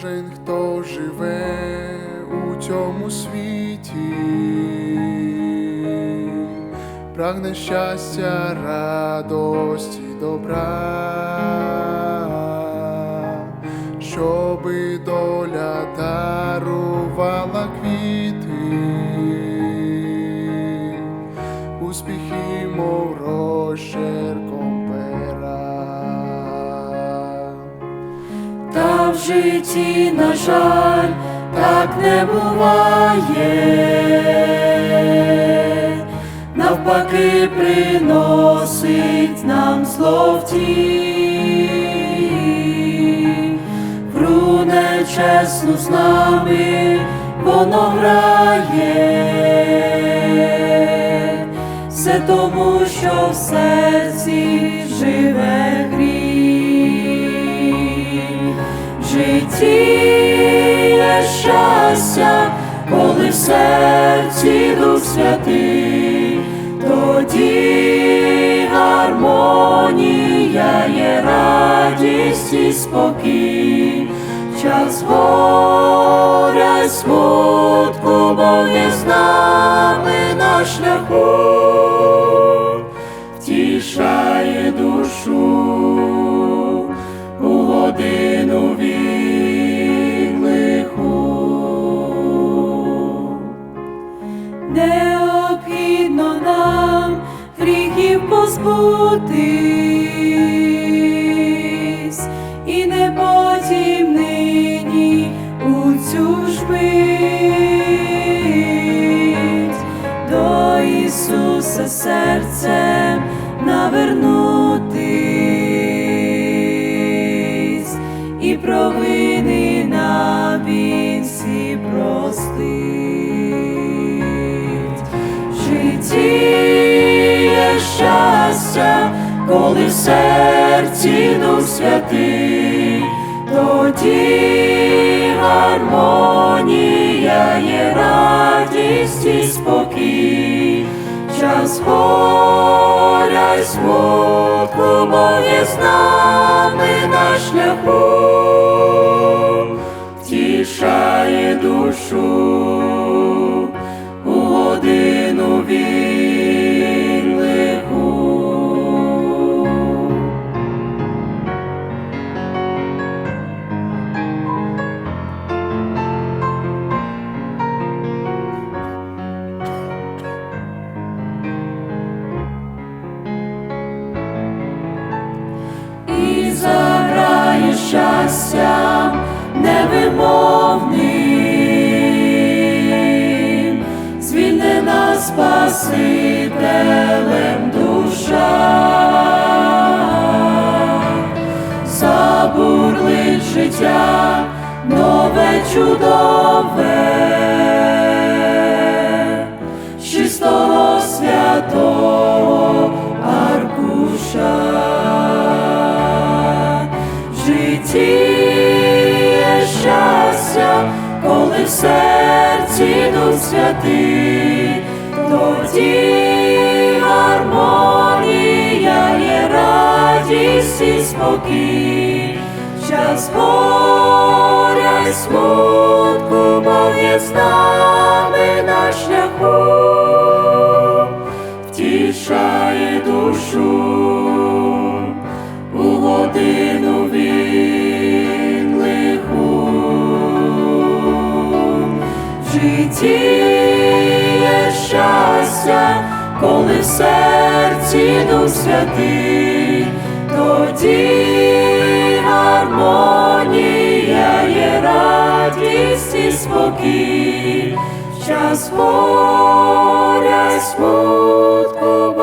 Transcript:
кожен, хто живе у цьому світі, прагне щастя, радості, добра, щоби доля дарувала квіти, житті, на жаль, так не буває, навпаки, приносить нам зло в ті, нечесну з нами воно грає, все тому, що в серці живе гріх. Житті є щастя, коли в серці Дух Святий, тоді гармонія є радість і спокій, час горя смутку, бо є з нами на шляху, позбутись, і не потім нині у цю ж до Ісуса серцем навернутись і провини коли в серці Дух Святий, тоді гармонія є радість і спокій, час горя й смутку, бо є з нами на шляху, Спасителем душа, забурлить життя нове чудове, чистого святого аркуша. В житті коли серці Дух Святий, тоді гармонія є радість і спокій, час горя й смутку, мов є з нами на шляху, втішає душу коли в серці Дух Святий, тоді гармонія є радість і спокій, час горя й смутку.